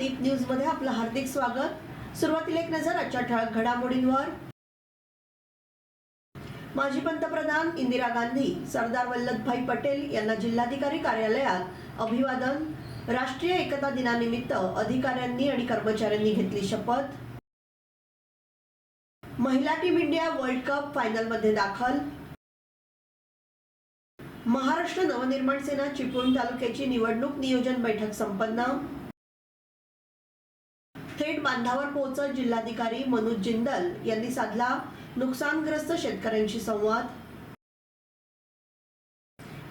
हार्दिक स्वागत. सुरुवातीला नजर आजच्या ठळक घडामोडींवर. माजी पंतप्रधान इंदिरा गांधी सरदार वल्लभभाई पटेल यांना जिल्हाधिकारी कार्यालयात अभिवादन. राष्ट्रीय एकता दिनानिमित्त अधिकाऱ्यांनी आणि कर्मचाऱ्यांनी घेतली शपथ. महिला टीम इंडिया वर्ल्ड कप फायनलमध्ये दाखल. महाराष्ट्र नवनिर्माण सेना चिपळूण तालुक्याची निवडणूक नियोजन बैठक संपन्न. थेट बांधावर पोहोचत जिल्हाधिकारी मनोज जिंदल यांनी साधला नुकसानग्रस्त शेतकऱ्यांशी संवाद.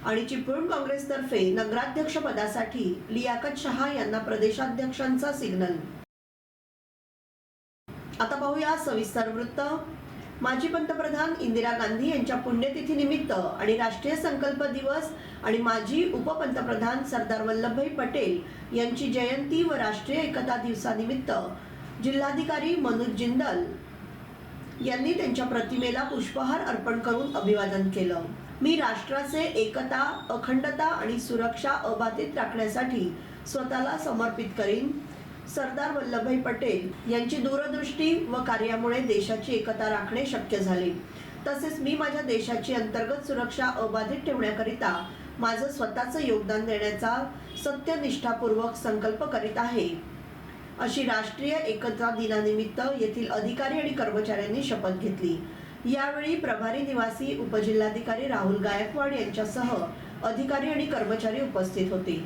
आणि चिपळूण काँग्रेसतर्फे नगराध्यक्ष पदासाठी लियाकत शहा यांना प्रदेशाध्यक्षांचा सिग्नल आता पाहूया सविस्तर वृत्त. माजी पंतप्रधान इंदिरा गांधी यांच्या पुण्यतिथीनिमित्त आणि राष्ट्रीय संकल्प दिवस आणि माजी उपपंतप्रधान सरदार वल्लभभाई पटेल यांची जयंती व राष्ट्रीय एकता दिवसानिमित्त जिल्हाधिकारी मनोज जिंदल यांनी त्यांच्या प्रतिमेला पुष्पहार अर्पण करून अभिवादन केलं. मी राष्ट्राचे एकता अखंडता आणि सुरक्षा अबाधित राखण्यासाठी स्वतःला समर्पित करीन. सरदार वल्लभभाई पटेल यांची दूरदृष्टी व कार्यामुळे देशाची एकता राखणे शक्य झाले. तसेच मी माझ्या देशाची अंतर्गत सुरक्षा अबाधित ठेवण्याकरिता माझं स्वतःचं योगदान देण्याचा सत्यनिष्ठापूर्वक संकल्प करीत आहे. अशी राष्ट्रीय एकता दिनानिमित्त येथील अधिकारी आणि कर्मचाऱ्यांनी शपथ घेतली. यावेळी प्रभारी निवासी उपजिल्हाधिकारी राहुल गायकवाड यांच्यासह अधिकारी आणि कर्मचारी उपस्थित होते.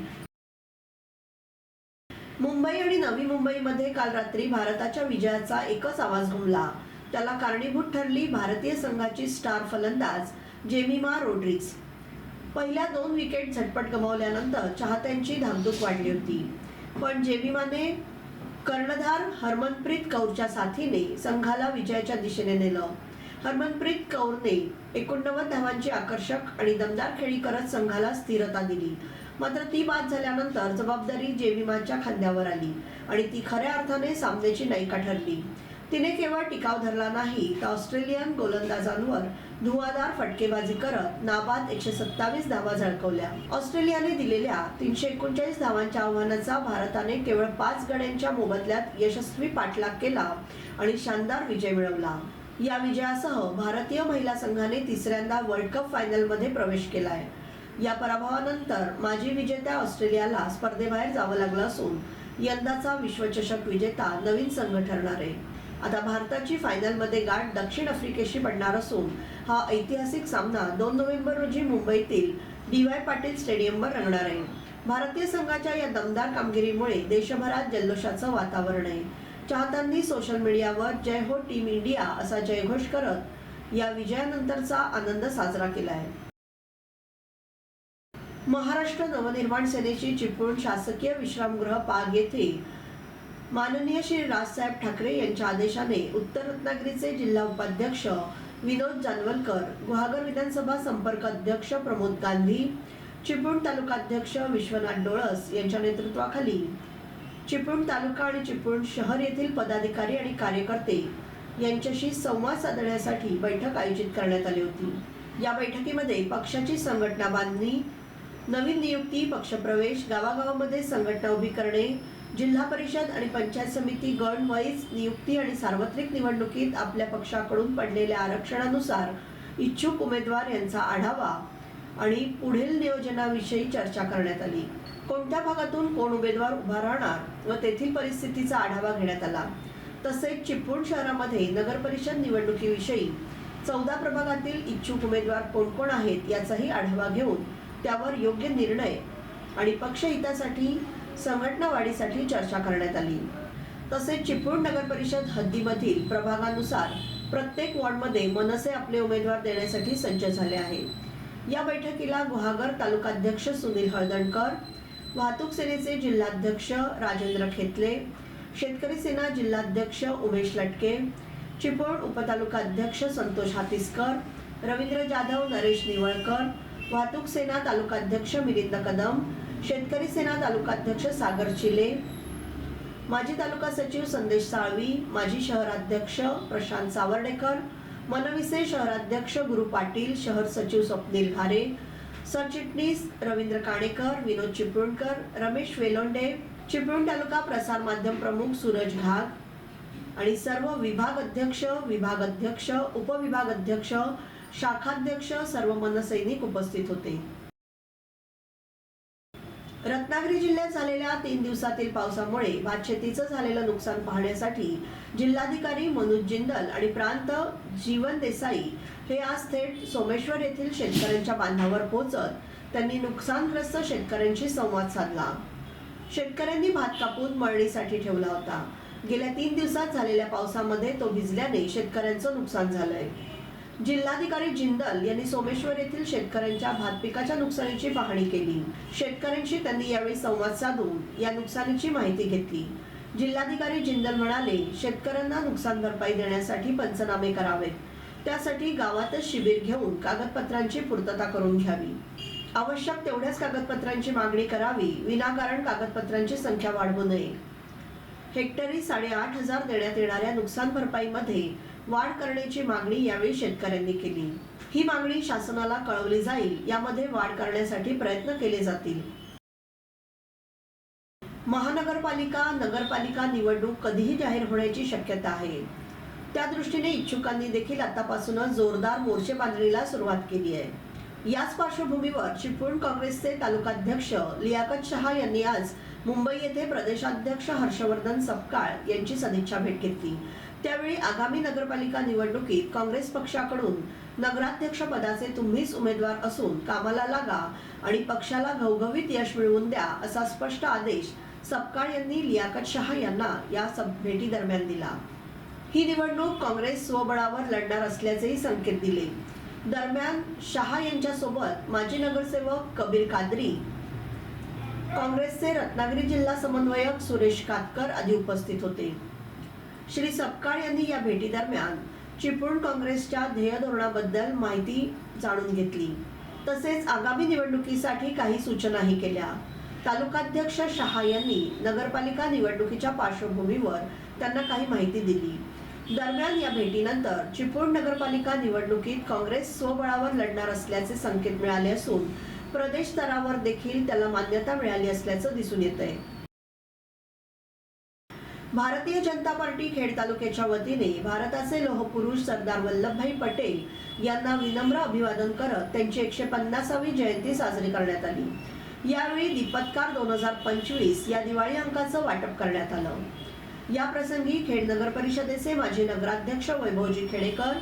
मुंबई आणि नवी मुंबईमध्ये काल रात्री भारताच्या विजयाचा एकच आवाज घुमला. त्याला कारणीभूत ठरली भारतीय संघाची स्टार फलंदाज जेमिमा रोड्रिक्स पहिल्या दोन विकेट झटपट गमावल्यानंतर चाहत्यांची धाकधूक वाढली होती. पण जेमिमाने कर्णधार हरमनप्रीत कौरच्या साथीने संघाला विजयाच्या दिशेने नेलं. हरमनप्रीत कौरने एकोणनव्वद धावांची आकर्षक आणि दमदार खेळी करत संघाला स्थिरता दिली. मात्र ती बाद झाल्यानंतर जबाबदारी जेमिमाच्या खांद्यावर आली आणि ती खऱ्या अर्थाने सामन्याची नायिका ठरली. तिने केवळ टिकाव धरला नाही तर ऑस्ट्रेलियन गोलंदाजांवर धुवाधार फटकेबाजी करत नाबाद एकशे सत्तावीस धावा झळकवल्या. ऑस्ट्रेलियाने दिलेल्या तीनशे एकोणचाळीस धावांच्या आव्हानाचा भारताने केवळ पाच गड्यांच्या मोबदल्यात यशस्वी पाठलाग केला आणि शानदार विजय मिळवला. या विजयासह भारतीय महिला संघाने तिसऱ्यांदा वर्ल्ड कप फायनलमध्ये प्रवेश केला आहे या पराभवानंतर माजी विजेत्या ऑस्ट्रेलियाला स्पर्धेबाहेर जावं लागलं असून यंदाचा विश्वचषक विजेता नवीन संघ ठरणार आहे. आता भारताची फायनलमध्ये गाठ दक्षिण आफ्रिकेशी पडणार असून हा ऐतिहासिक सामना दोन नोव्हेंबर रोजी मुंबईतील डी वाय पाटील स्टेडियमवर रंगणार आहे. भारतीय संघाच्या या दमदार कामगिरीमुळे देशभरात जल्लोषाचं वातावरण आहे. चाहत्यांनी सोशल मीडियावर जय हो टीम इंडिया असा जयघोष करत या विजयानंतरचा आनंद साजरा केला आहे. महाराष्ट्र नवनिर्माण सेनेची चिपळूण शासकीय विश्रामगृह पाग येथे माननीय श्री राजसाहेब ठाकरे यांच्या आदेशाने उत्तर रत्नागिरीचे जिल्हा उपाध्यक्ष विनोद जानवलकर गुहागर विधानसभा संपर्क अध्यक्ष प्रमोद गांधी चिपळूण तालुकाध्यक्ष विश्वनाथ डोळस यांच्या नेतृत्वाखाली चिपळूण तालुका आणि चिपळूण शहर येथील पदाधिकारी आणि कार्यकर्ते यांच्याशी संवाद साधण्यासाठी बैठक आयोजित करण्यात आली होती. या बैठकीमध्ये पक्षाची संघटना बांधणी नवीन नियुक्ती पक्षप्रवेश गावागावामध्ये संघटना उभी करणे जिल्हा परिषद आणि पंचायत समिती गण वाईज नियुक्ती आणि सार्वत्रिक निवडणुकीत आपल्या पक्षाकडून पडलेल्या आरक्षणानुसार इच्छुक उमेदवार यांचा आढावा आणि पुढील नियोजनाविषयी चर्चा करण्यात आली. कोणत्या भागातून कोण उमेदवार उभा राहणार व तेथील परिस्थितीचा आढावा घेण्यात आला. तसेच चिपळूण शहरामध्ये नगर परिषद निवडणुकीविषयी चौदा प्रभागातील इच्छुक उमेदवार कोण कोण आहेत याचाही आढावा घेऊन त्यावर योग्य निर्णय आणि पक्षहितासाठी संघटना वाढीसाठी चर्चा करण्यात आली. तसेच चिपळूण नगर परिषद हद्दीमधील प्रभागानुसार प्रत्येक वॉर्डमध्ये मनसे आपले उमेदवार देण्यासाठी सज्ज झाले आहे. या बैठकीला गुहागर तालुकाध्यक्ष सुनील हळदणकर वाहतूक सेनेचे जिल्हाध्यक्ष राजेंद्र खेतले शेतकरी सेना जिल्हाध्यक्ष उमेश लटके चिपळूण उपतालुकाध्यक्ष संतोष हातिस्कर रवींद्र जाधव नरेश निवळकर वाहतूक सेना तालुकाध्यक्ष मिलिंद कदम शेतकरी सेना तालुकाध्यक्ष सागर चिले माजी तालुका सचिव संदेश साळवी माजी शहराध्यक्ष प्रशांत सावर्डेकर मनविसे शहराध्यक्ष गुरु पाटील शहर सचिव स्वप्नील घारे सरचिटणीस रवींद्र काणेकर विनोद चिपळूणकर रमेश वेलोंडे चिपळूण तालुका प्रसार माध्यम प्रमुख सूरज घाग आणि सर्व विभाग अध्यक्ष विभाग अध्यक्ष उपविभाग अध्यक्ष शाखाध्यक्ष सर्व मनसैनिक उपस्थित होते. रत्नागिरी जिल्ह्यात झालेल्या तीन दिवसातील पावसामुळे भातशेतीचं झालेलं नुकसान पाहण्यासाठी जिल्हाधिकारी मनोज जिंदल आणि प्रांत जीवन देसाई हे आज थेट सोमेश्वर येथील शेतकऱ्यांच्या बांधावर पोहोचत त्यांनी नुकसानग्रस्त शेतकऱ्यांशी संवाद साधला. शेतकऱ्यांनी भात कापून मळणीसाठी ठेवला होता. गेल्या तीन दिवसात झालेल्या पावसामध्ये तो भिजल्याने शेतकऱ्यांचं नुकसान झालंय. जिल्हाधिकारी जिंदल यांनी सोमेश्वर येथील शेतकऱ्यांच्या भात पिकाच्या नुकसानीची पाहणी केली. शेतकऱ्यांशी त्यांनी यावेळी संवाद साधून या नुकसानीची माहिती घेतली. जिल्हाधिकारी जिंदल म्हणाले शेतकऱ्यांना नुकसान भरपाई देण्यासाठी पंचनामे करावेत. त्यासाठी गावातच शिबिर घेऊन कागदपत्रांची पूर्तता करून घ्यावी. आवश्यक तेवढ्याच कागदपत्रांची मागणी करावी. विनाकारण कागदपत्रांची संख्या वाढवू नये. हेक्टरी साडेआठ हजार देण्यात येणाऱ्या नुकसान भरपाईमध्ये वाढ करण्याची मागणी यावेळी शेतकऱ्यांनी केली. ही मागणी शासनाला कळवली जाईल यामध्ये वाढ करण्यासाठी प्रयत्न केले जातील. महानगरपालिका नगरपालिका निवडणूक कधीही जाहीर होण्याची शक्यता आहे. त्या दृष्टीने इच्छुकांनी देखील आतापासूनच जोरदार मोर्चे बांधणीला सुरुवात केली आहे. याच पार्श्वभूमीवर चिपळूण काँग्रेसचे तालुकाध्यक्ष लियाकत शहा यांनी आज मुंबई येथे प्रदेशाध्यक्ष हर्षवर्धन सपकाळ यांची सदिच्छा भेट घेतली. त्यावेळी आगामी नगरपालिका निवडणुकीत काँग्रेस पक्षाकडून नगराध्यक्ष पदाचे तुम्हीच उमेदवार असून कामाला लागा आणि पक्षाला घवघवीत यश मिळवून द्या असा स्पष्ट आदेश सपकाळ यांनी लियाकत शहा यांना या सब- भेटीदरम्यान दिला. ही निवडणूक काँग्रेस स्वबळावर लढणार असल्याचेही संकेत दिले. दरम्यान शहा यांच्यासोबत माजी नगरसेवक कबीर कादरी काँग्रेसचे रत्नागिरी जिल्हा समन्वयक सुरेश कातकर आदी उपस्थित होते. श्री सपकाळ यांनी या भेटीदरम्यान चिपळूण काँग्रेसच्या ध्येय धोरणाबद्दल माहिती जाणून घेतली. तसेच आगामी निवडणुकीसाठी काही सूचनाही केल्या. तालुकाध्यक्ष शहा यांनी नगरपालिका निवडणुकीच्या पार्श्वभूमीवर त्यांना काही माहिती दिली. दरम्यान या भेटीनंतर चिपळूण नगरपालिका निवडणुकीत काँग्रेस स्वबळावर लढणार असल्याचे संकेत मिळाले असून प्रदेश स्तरावर देखील त्याला मान्यता मिळाली असल्याचं दिसून येत आहे भारतीय जनता पार्टी खेड तालुक्याच्या वतीने भारताचे लोहपुरुष सरदार वल्लभभाई पटेल यांना विनम्र अभिवादन करत त्यांची एकशे पन्नासावी जयंती साजरी करण्यात आली. यावेळी दीपत्कार दोन हजार पंचवीस या दिवाळी अंकाचं वाटप करण्यात आलं. या प्रसंगी खेड नगर परिषदेचे माजी नगराध्यक्ष वैभवजी खेडेकर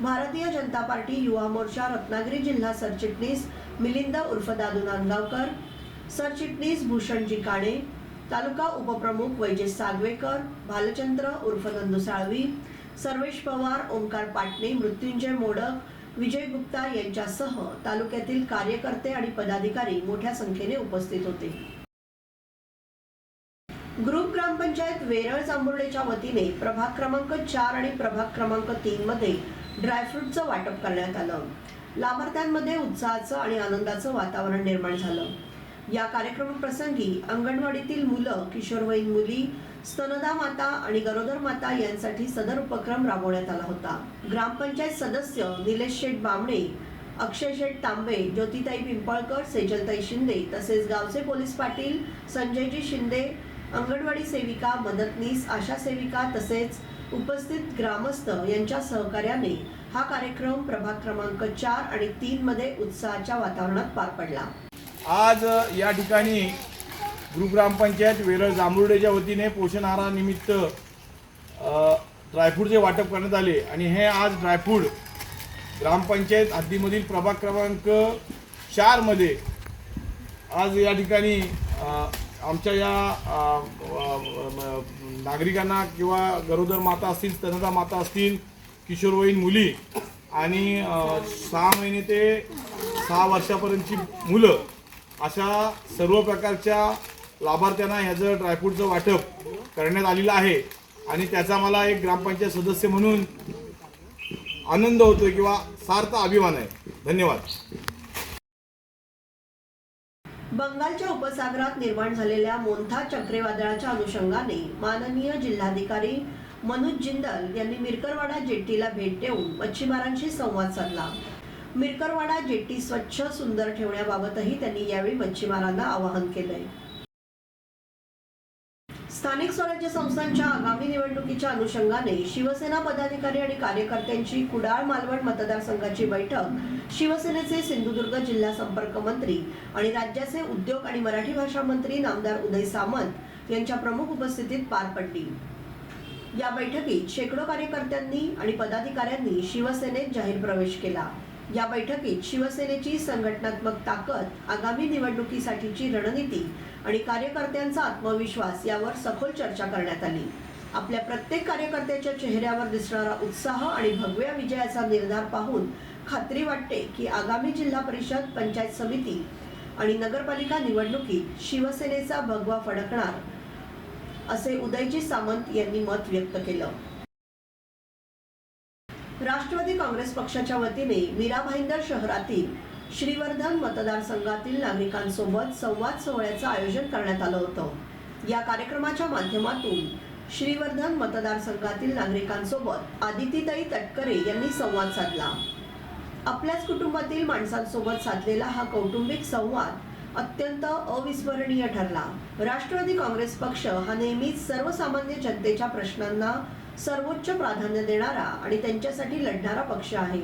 भारतीय जनता पार्टी युवा मोर्चा रत्नागिरी जिल्हा सरचिटणीस मिलिंद उर्फ दादू नांदगावकर सरचिटणीस भूषणजी काणे तालुका उपप्रमुख वैजय सागवेकर भालचंद्र उर्फ नंदू साळवी सर्वेश पवार ओंकार पाटणे मृत्युंजय मोडक विजय गुप्ता यांच्यासह तालुक्यातील कार्यकर्ते आणि पदाधिकारी मोठ्या संख्येने उपस्थित होते. ग्रुप ग्रामपंचायत वेरळ जांभुर्डेच्या वतीने प्रभाग क्रमांक चार आणि प्रभाग क्रमांक तीन मध्ये ड्रायफ्रूटचं वाटप करण्यात आलं. लाभार्थ्यांमध्ये उत्साहाचं आणि आनंदाचं वातावरण निर्माण झालं. या कार्यक्रमाप्रसंगी अंगणवाडीतील मुलं किशोरवयीन मुली स्तनदा माता आणि गरोदर माता यांसाठी सदर उपक्रम राबवण्यात आला होता. ग्रामपंचायत सदस्य निलेश शेठ बामणे अक्षय शेठ तांबे ज्योतिताई पिंपळकर सेजलताई शिंदे तसेच गावचे पोलीस पाटील संजयजी शिंदे अंगणवाडी सेविका मदतनीस आशा सेविका तसेच उपस्थित ग्रामस्थ यांच्या सहकार्याने हा कार्यक्रम प्रभाग क्रमांक चार आणि तीन मध्ये उत्साहाच्या वातावरणात पार पडला. आज या ठिकाणी गुरुग्रामपंचायत वेरळ जांभुर्डेच्या वतीने पोषण आहारानिमित्त ड्रायफूडचे ड्रायफ्रूटचे वाटप करण्यात आले. आणि हे आज ड्रायफ्रूट ग्रामपंचायत हद्दीमधील प्रभाग क्रमांक चारमध्ये आज या ठिकाणी आमच्या या नागरिकांना किंवा गरोदर माता असतील स्तनदा माता असतील किशोरवयीन मुली आणि सहा महिने ते सहा वर्षापर्यंतची मुलं अशा सर्व प्रकारच्या लाभार्थ्यांना ह्याचं ड्रायफ्रूटचं वाटप करण्यात आलेलं आहे. आणि त्याचा मला एक ग्रामपंचायत सदस्य म्हणून आनंद होतो किंवा सार्थ अभिमान आहे. धन्यवाद. बंगालच्या उपसागरात निर्माण झालेल्या मोंथा चक्रीवादळाच्या अनुषंगाने माननीय जिल्हाधिकारी मनोज जिंदल यांनी मिरकरवाडा जेट्टीला भेट देऊन मच्छीमारांशी संवाद साधला. मिरकरवाडा जेटी स्वच्छ सुंदर ठेवण्याबाबतही त्यांनी यावेळी मच्छीमारांना आवाहन केलंय. स्थानिक स्वराज्य संस्थांच्या आगामी निवडणुकीच्या अनुषंगाने शिवसेना पदाधिकारी आणि कार्यकर्त्यांची कुडाळ मालवण मतदारसंघाची बैठक शिवसेनेचे सिंधुदुर्ग जिल्हा संपर्क मंत्री आणि राज्याचे उद्योग आणि मराठी भाषा मंत्री नामदार उदय सामंत यांच्या प्रमुख उपस्थितीत पार पडली. या बैठकीत शेकडो कार्यकर्त्यांनी आणि पदाधिकाऱ्यांनी शिवसेनेत जाहीर प्रवेश केला. या बैठकीत शिवसेनेची संघटनात्मक ताकद आगामी निवडणुकीसाठीची रणनीती आणि कार्यकर्त्यांचा आत्मविश्वास यावर सखोल चर्चा करण्यात आली. आपल्या प्रत्येक कार्यकर्त्याच्या चेहऱ्यावर दिसणारा उत्साह आणि भगव्या विजयाचा निर्धार पाहून खात्री वाटते की आगामी जिल्हा परिषद पंचायत समिती आणि नगरपालिका निवडणुकीत शिवसेनेचा भगवा फडकणार असे उदयजी सामंत यांनी मत व्यक्त केलं. राष्ट्रवादी काँग्रेस पक्षाच्या वतीने मीरा भाईंदर शहरातील श्रीवर्धन मतदारसंघातील नागरिकांसोबत संवाद सोहळ्याचं आयोजन करण्यात आलं होतं. या कार्यक्रमाच्या माध्यमातून श्रीवर्धन मतदारसंघातील नागरिकांसोबत आदितीताई तटकरे यांनी संवाद साधला. आपल्याच कुटुंबातील माणसांसोबत साधलेला हा कौटुंबिक संवाद अत्यंत अविस्मरणीय ठरला. राष्ट्रवादी काँग्रेस पक्ष हा नेहमीच सर्वसामान्य जनतेच्या प्रश्नांना सर्वोच्च प्राधान्य देणारा आणि त्यांच्यासाठी लढणारा पक्ष आहे.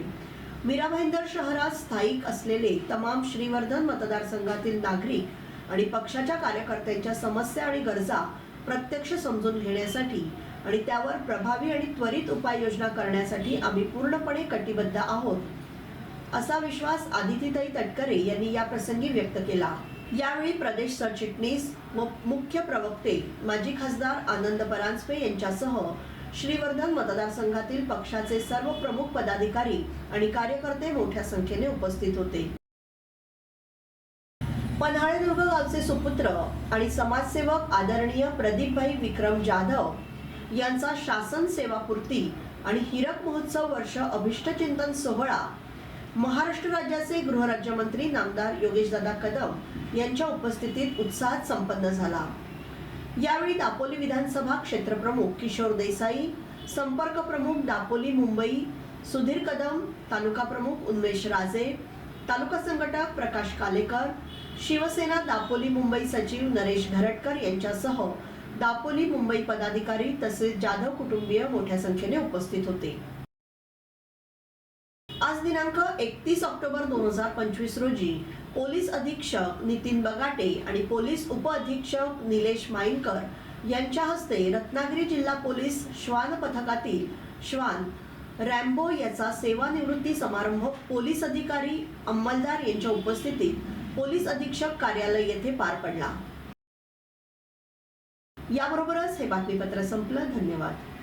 मीरा भाईंदर शहरात स्थायिक असलेले तमाम श्रीवर्धन मतदारसंघातील नागरिक आणि पक्षाच्या कार्यकर्त्यांच्या समस्या आणि गरजा प्रत्यक्ष समजून घेण्यासाठी आणि त्यावर प्रभावी आणि त्वरित उपाययोजना करण्यासाठी आम्ही पूर्णपणे कटिबद्ध आहोत. असा विश्वास आदितीताई तटकरे यांनी या प्रसंगी व्यक्त केला. यावेळी प्रदेश सरचिटणीस मुख्य प्रवक्ते माजी खासदार आनंद परांजपे यांच्यासह श्रीवर्धन मतदारसंघातील पक्षाचे सर्व प्रमुख पदाधिकारी आणि कार्यकर्ते मोठ्या संख्येने उपस्थित होते. पन्हाळेदुर्ग गावचे सुपुत्र आणि समाजसेवक आदरणीय प्रदीपभाई विक्रम जाधव यांचा शासन सेवापूर्ती आणि हिरक महोत्सव वर्ष अभिष्टचिंतन सोहळा महाराष्ट्र राज्याचे गृहराज्यमंत्री नामदार योगेशदादा कदम यांच्या उपस्थितीत उत्साहात संपन्न झाला. यावेळी दापोली विधानसभा क्षेत्रप्रमुख किशोर देसाई संपर्क प्रमुख दापोली मुंबई सुधीर कदम तालुका प्रमुख उन्मेश राजे तालुका संघटक प्रकाश कालेकर शिवसेना दापोली मुंबई सचिव नरेश घरटकर यांच्यासह दापोली मुंबई पदाधिकारी तसेच जाधव कुटुंबीय मोठ्या संख्येने उपस्थित होते. आज दिनांक एकतीस ऑक्टोबर दोन हजार पंचवीस रोजी पोलीस अधीक्षक नितीन बगाटे आणि पोलीस उपअधीक्षक निलेश माईनकर यांच्या हस्ते रत्नागिरी जिल्हा पोलीस श्वान पथकातील श्वान रॅम्बो याचा सेवानिवृत्ती समारंभ पोलीस अधिकारी अंमलदार यांच्या उपस्थितीत पोलीस अधीक्षक कार्यालय येथे पार पडला. याबरोबरच हे बातमीपत्र संपलं. धन्यवाद.